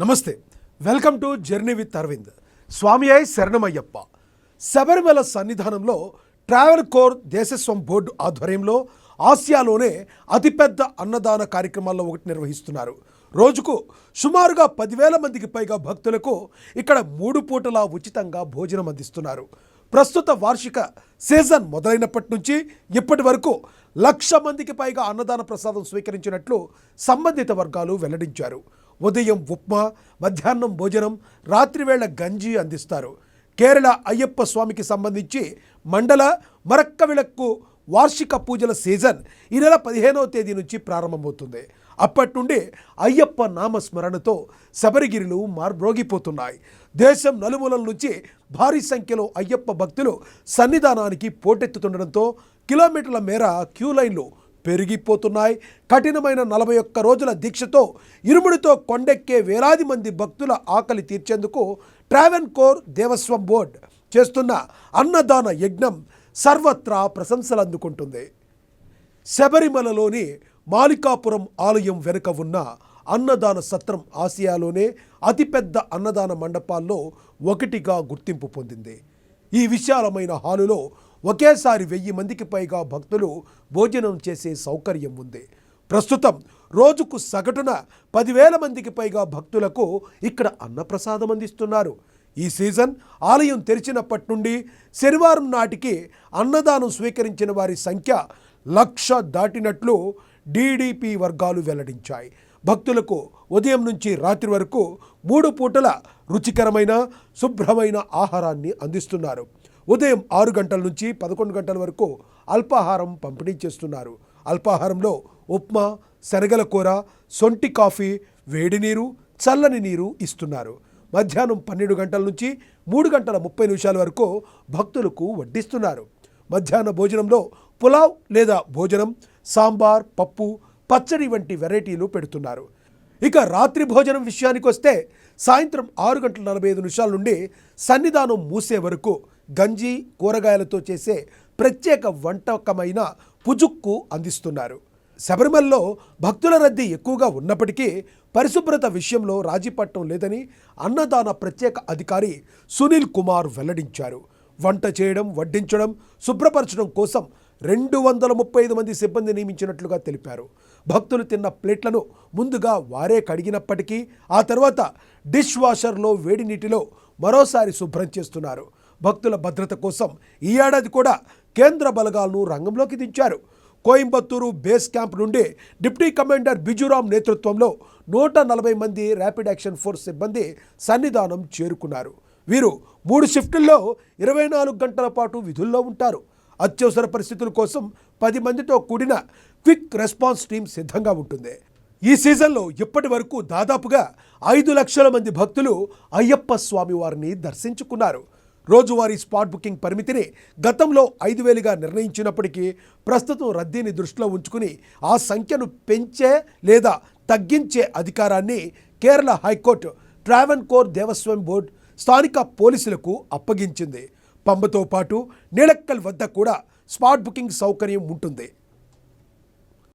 నమస్తే. Welcome to journey with Arvind. స్వామి అయి శరణమయ్యప్ప. శబరిమల సన్నిధానంలో ట్రావెల్ కోర్ దేశస్వం బోర్డు ఆధ్వర్యంలో ఆసియాలోనే అతిపెద్ద అన్నదాన కార్యక్రమాల్లో ఒకటి నిర్వహిస్తున్నారు. రోజుకు సుమారుగా పదివేల మందికి పైగా భక్తులకు ఇక్కడ మూడు పూటలా ఉచితంగా భోజనం అందిస్తున్నారు. ప్రస్తుత వార్షిక సీజన్ మొదలైనప్పటి నుంచి ఇప్పటి వరకు లక్ష మందికి పైగా అన్నదాన ప్రసాదం స్వీకరించినట్లు సంబంధిత వర్గాలు వెల్లడించారు. ఉదయం ఉప్మా మధ్యాహ్నం భోజనం రాత్రివేళ గంజి అందిస్తారు. కేరళ అయ్యప్ప స్వామికి సంబంధించి మండల మరక్కవిలక్కు వార్షిక పూజల సీజన్ ఈ నెల పదిహేనవ తేదీ నుంచి ప్రారంభమవుతుంది. అప్పటి నుండి అయ్యప్ప నామస్మరణతో శబరిగిరిలు మార్బ్రోగిపోతున్నాయి. దేశం నలుమూలల నుంచి భారీ సంఖ్యలో అయ్యప్ప భక్తులు సన్నిధానానికి పోటెత్తుతుండడంతో కిలోమీటర్ల మేర క్యూ లైన్లు పెరిగిపోతున్నాయి. కఠినమైన నలభై ఒక్క రోజుల దీక్షతో ఇరుముడితో కొండెక్కే వేలాది మంది భక్తుల ఆకలి తీర్చేందుకు ట్రావెన్ కోర్ దేవస్వం బోర్డ్ చేస్తున్న అన్నదాన యజ్ఞం సర్వత్రా ప్రశంసలు అందుకుంటుంది. శబరిమలలోని మాలికాపురం ఆలయం వెనుక ఉన్న అన్నదాన సత్రం ఆసియాలోనే అతిపెద్ద అన్నదాన మండపాల్లో ఒకటిగా గుర్తింపు పొందింది. ఈ విశాలమైన హాలులో ఒకేసారి వెయ్యి మందికి పైగా భక్తులు భోజనం చేసే సౌకర్యం ఉంది. ప్రస్తుతం రోజుకు సగటున పదివేల మందికి పైగా భక్తులకు ఇక్కడ అన్నప్రసాదం అందిస్తున్నారు. ఈ సీజన్ ఆలయం తెరిచినప్పటి నుండి శనివారం నాటికి అన్నదానం స్వీకరించిన వారి సంఖ్య లక్ష దాటినట్లు డీడీపీ వర్గాలు వెల్లడించాయి. భక్తులకు ఉదయం నుంచి రాత్రి వరకు మూడు పూటల రుచికరమైన శుభ్రమైన ఆహారాన్ని అందిస్తున్నారు. ఉదయం ఆరు గంటల నుంచి పదకొండు గంటల వరకు అల్పాహారం పంపిణీ చేస్తున్నారు. అల్పాహారంలో ఉప్మా శనగల కూర సొంటి కాఫీ వేడి నీరు చల్లని నీరు ఇస్తున్నారు. మధ్యాహ్నం పన్నెండు గంటల నుంచి మూడు గంటల ముప్పై నిమిషాల వరకు భక్తులకు వడ్డిస్తున్నారు. మధ్యాహ్న భోజనంలో పులావ్ లేదా భోజనం సాంబార్ పప్పు పచ్చడి వంటి వెరైటీలు పెడుతున్నారు. ఇక రాత్రి భోజనం విషయానికి వస్తే సాయంత్రం ఆరు గంటల నలభై ఐదు నిమిషాల నుండి సన్నిధానం మూసే వరకు గంజి కూరగాయలతో చేసే ప్రత్యేక వంటకమైన పుజుక్కు అందిస్తున్నారు. శబరిమలలో భక్తుల రద్దీ ఎక్కువగా ఉన్నప్పటికీ పరిశుభ్రత విషయంలో రాజీపట్టం లేదని అన్నదాన ప్రత్యేక అధికారి సునీల్ కుమార్ వెల్లడించారు. వంట చేయడం వడ్డించడం శుభ్రపరచడం కోసం రెండు వందల ముప్పై ఐదు మంది సిబ్బంది నియమించినట్లుగా తెలిపారు. భక్తులు తిన్న ప్లేట్లను ముందుగా వారే కడిగినప్పటికీ ఆ తర్వాత డిష్ వాషర్లో వేడి నీటిలో మరోసారి శుభ్రం చేస్తున్నారు. భక్తుల భద్రత కోసం ఈ ఏడాది కూడా కేంద్ర బలగాలను రంగంలోకి దించారు. కోయంబత్తూరు బేస్ క్యాంప్ నుండి డిప్యూటీ కమాండర్ బిజురాం నేతృత్వంలో నూట నలభై మంది ర్యాపిడ్ యాక్షన్ ఫోర్స్ సిబ్బంది సన్నిధానం చేరుకున్నారు. వీరు మూడు షిఫ్టుల్లో ఇరవై నాలుగు గంటల పాటు విధుల్లో ఉంటారు. అత్యవసర పరిస్థితుల కోసం పది మందితో కూడిన క్విక్ రెస్పాన్స్ టీం సిద్ధంగా ఉంటుంది. ఈ సీజన్లో ఇప్పటి వరకు దాదాపుగా ఐదు లక్షల మంది భక్తులు అయ్యప్ప స్వామి వారిని దర్శించుకున్నారు. రోజువారీ స్పాట్ బుకింగ్ పరిమితిని గతంలో ఐదు వేలుగా నిర్ణయించినప్పటికీ ప్రస్తుతం రద్దీని దృష్టిలో ఉంచుకుని ఆ సంఖ్యను పెంచే లేదా తగ్గించే అధికారాన్ని Kerala high court Travancore Devaswom board స్థానిక పోలీసులకు అప్పగించింది. పంబతో పాటు నీలక్కల్ వద్ద కూడా స్పాట్ బుకింగ్ సౌకర్యం ఉంటుంది.